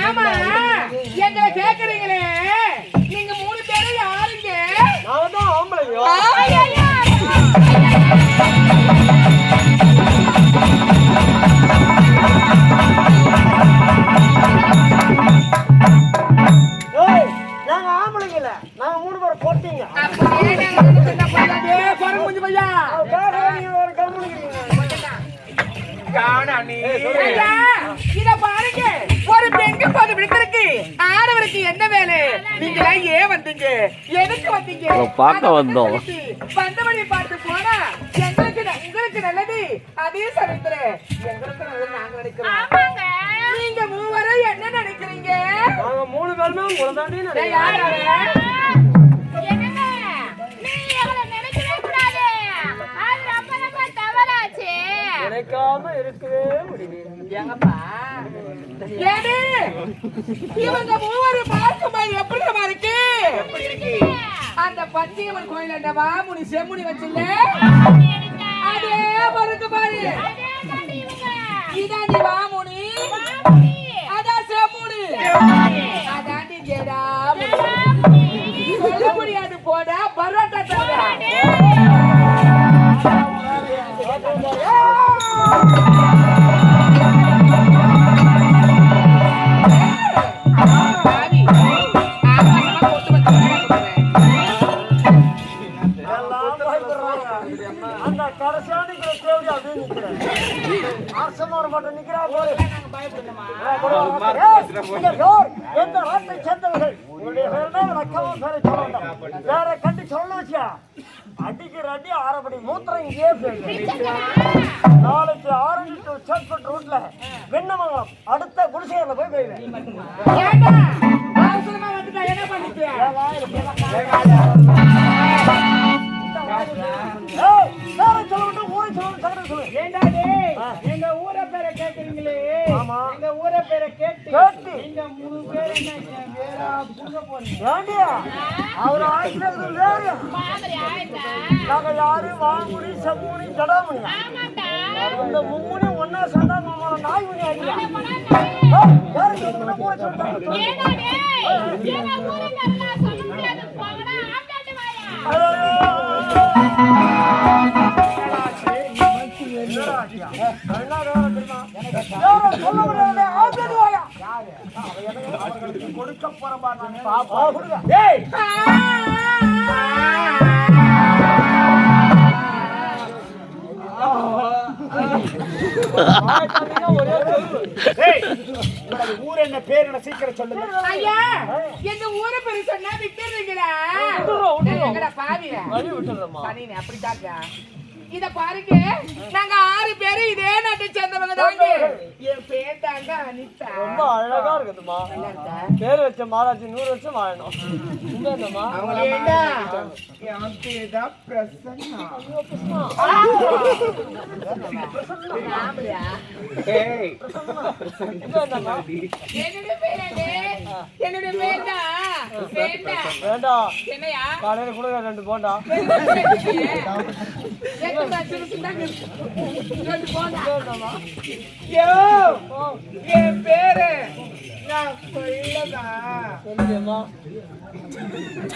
ஆமா எங்களை கேக்குறீங்களே. நாங்க ஆம்பளைங்கல நாங்க மூணு பேரை போட்டீங்க அப்படியே நாங்க சின்ன பையன். டேய், குரங்கு குஞ்சு பையா. ஐயா, இத பாருங்க. ஒரு பெண்ணு பது விழுந்திருக்கு. ஆடவருக்கு என்ன வேலை? நீங்களா ஏன் வந்தீங்க? எதுக்கு வந்தீங்க? பார்க்க வந்தோம். பார்த்து போனா எங்களுக்கு உங்களுக்கு நல்லது. அதே சமயத்துல எங்களுக்கு நல்லது நாங்க நினைக்கிறோம் நீங்க மூவரும் என்ன நினைக்கிறீங்க நாங்க மூணு பேருமே உங்களை தாண்டி டேய், யார் அவன்? என்னங்க நீ எங்களை நினைக்கவே கூடாது அது ரொம்ப ரொம்ப தவறாச்சு நினைக்காம இருக்கவே இவங்க எப்படி இருக்கு? அந்த பச்சையம்மன் கோயில் அந்த வாமுனி செம்முனி வச்சுல அதே பாருங்க பாரு. வாமுனி. வேற கண்டு சொல்ல வச்சியா அடிக்கிற அடி ஆறபடி மூத்திரம் போயிடுது நாளைக்கு ஆரஞ்சு டு ரூட்ல வெண்ணமங்கலம் அடுத்த குடிசையில போய் போயிடுவேன் ஊரை சொல்ல சகடம் சொல்லு எங்க ஊரை பேரை கேக்குறீங்களே ஆமா. எங்க ஊரை பேரை கேட்டு. கேட்டு. நீங்க மூணு பேர் என்ன வேற புங்க போறீங்க ஏண்டியா அவர் ஆயிரத்தி வேறு. நாங்க யாரு? வாங்குடி ஆமாண்டா. இந்த மும்முடி ஒன்னா சேர்ந்தா நம்மளோட நாய் எங்க ஊரில் கொடுக்க போறப்பா நான் பாப்பா ஊர் என்ன பேர் என்ன சீக்கிரம் சொல்லுங்க ஐயா எங்க ஊரை பேரு சொன்னா விட்டுறீங்களா? எங்கடா பாவியா? சனினே அப்படி தாக்கா இத பாருங்க. நாங்க ஆறு பேரு இதே நாட்டை சேர்ந்தவங்க தாங்க என் பேர் தாங்க அனிதா. ரொம்ப அழகா இருக்குதுமா பேர் வச்ச மாராஜி நூறு வருஷம் வாழணும். என் பேர் தான் பிரசன்னா? என்னுடைய பேர் அது? என்னுடைய பேர் தான் வேண்டாம் வேண்டாம். என்னையா? காலையில கொடுங்க ரெண்டு போண்டா. என் பேரு நான் சொல்லதா சொல்லுமா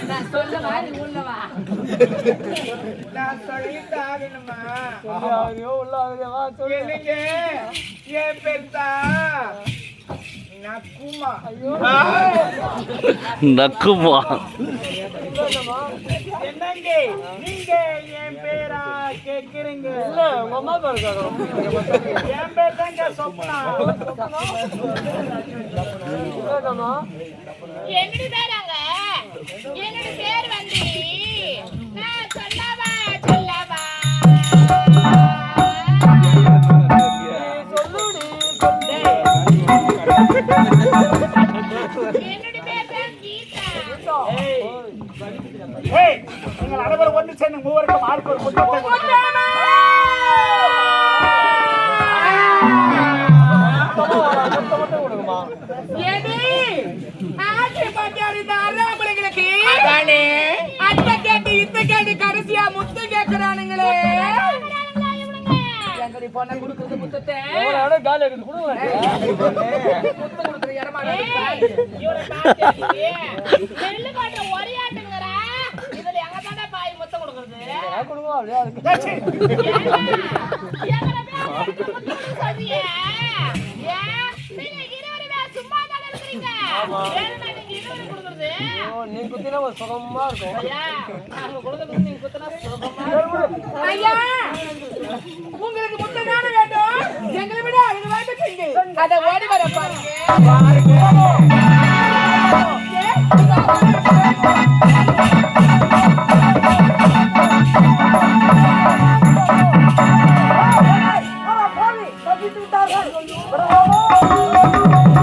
நான் சொல்லவா நீ உள்ளவா நான் உள்ள என் நக்குமா? நக்குமா என்னங்க? நீங்க என் கேக்குறீங்க. இல்ல உங்க அம்மா பேர் கேட்கணும் என் பேர் தாங்க சொப்னா? என்னுடைய பேராங்க என்னுடைய பேர்? அறாம்பளைங்களுக்கு அத்தை கேட்டு இத்த கேட்டு கடைசியா முத்து கேக்குறானுங்களே? எங்கடி பொண்ணை கொடுக்குறது முத்தத்தை? காலி இருக்குது கொடுங்க. முத்து கொடுக்குற இடமா கொடுக்கறது? ஓ, நீ குத்தினா ஒரு சுகமா இருக்கும். நீங்க குத்துனா சுகமா ஐயா உங்களுக்கு வேண்டும்? எங்களை விட வேண்டும் செய்யுங்க அதை ஓடி வர பாருங்க.